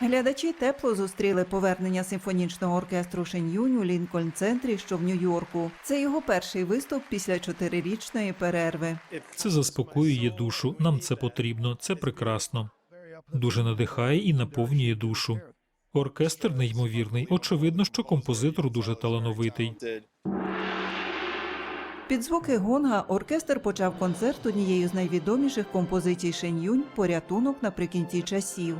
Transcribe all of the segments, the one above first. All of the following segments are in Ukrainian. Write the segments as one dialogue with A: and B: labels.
A: Глядачі тепло зустріли повернення симфонічного оркестру Шеньюнь у Лінкольн центрі, що в Нью-Йорку. Це його перший виступ після чотирирічної перерви.
B: Це заспокоює душу. Нам це потрібно. Це прекрасно. Дуже надихає і наповнює душу. Оркестр неймовірний. Очевидно, що композитор дуже талановитий.
A: Під звуки гонга оркестр почав концерт однією з найвідоміших композицій Шеньюнь порятунок наприкінці часів.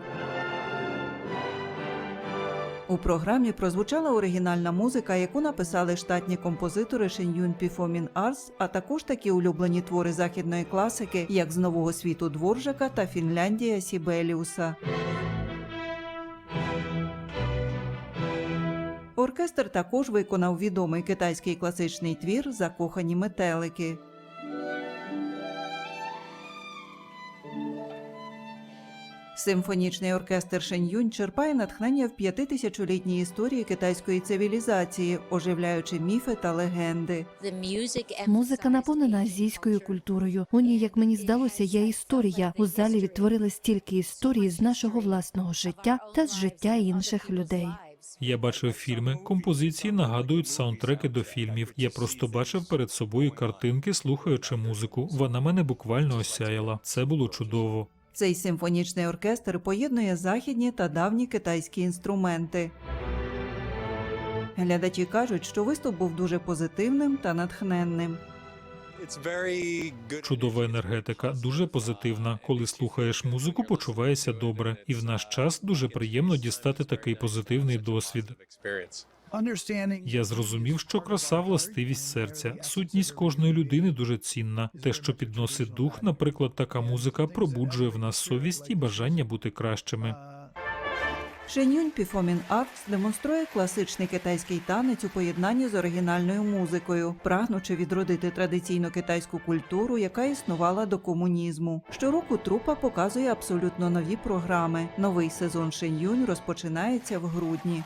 A: У програмі прозвучала оригінальна музика, яку написали штатні композитори Шеньюнь Піфомін Арс, а також такі улюблені твори західної класики, як з нового світу Дворжака та Фінляндія Сібеліуса. Оркестр також виконав відомий китайський класичний твір Закохані метелики. Симфонічний оркестр Шеньюнь черпає натхнення в п'ятитисячолітній історії китайської цивілізації, оживляючи міфи та легенди.
C: Музика наповнена азійською культурою. У ній, як мені здалося, є історія. У залі відтворили стільки історій з нашого власного життя та з життя інших людей.
B: Я бачив фільми, композиції нагадують саундтреки до фільмів. Я просто бачив перед собою картинки, слухаючи музику. Вона мене буквально осяяла. Це було чудово.
A: Цей симфонічний оркестр поєднує західні та давні китайські інструменти. Глядачі кажуть, що виступ був дуже позитивним та натхненним.
B: Чудова енергетика, дуже позитивна. Коли слухаєш музику, почуваєшся добре. І в наш час дуже приємно дістати такий позитивний досвід. Я зрозумів, що краса властивість серця. Сутність кожної людини дуже цінна. Те, що підносить дух, наприклад, така музика пробуджує в нас совість і бажання бути кращими.
A: Шенюнь Піфомін Артс демонструє класичний китайський танець у поєднанні з оригінальною музикою, прагнучи відродити традиційну китайську культуру, яка існувала до комунізму. Щороку трупа показує абсолютно нові програми. Новий сезон Шенюнь розпочинається в грудні.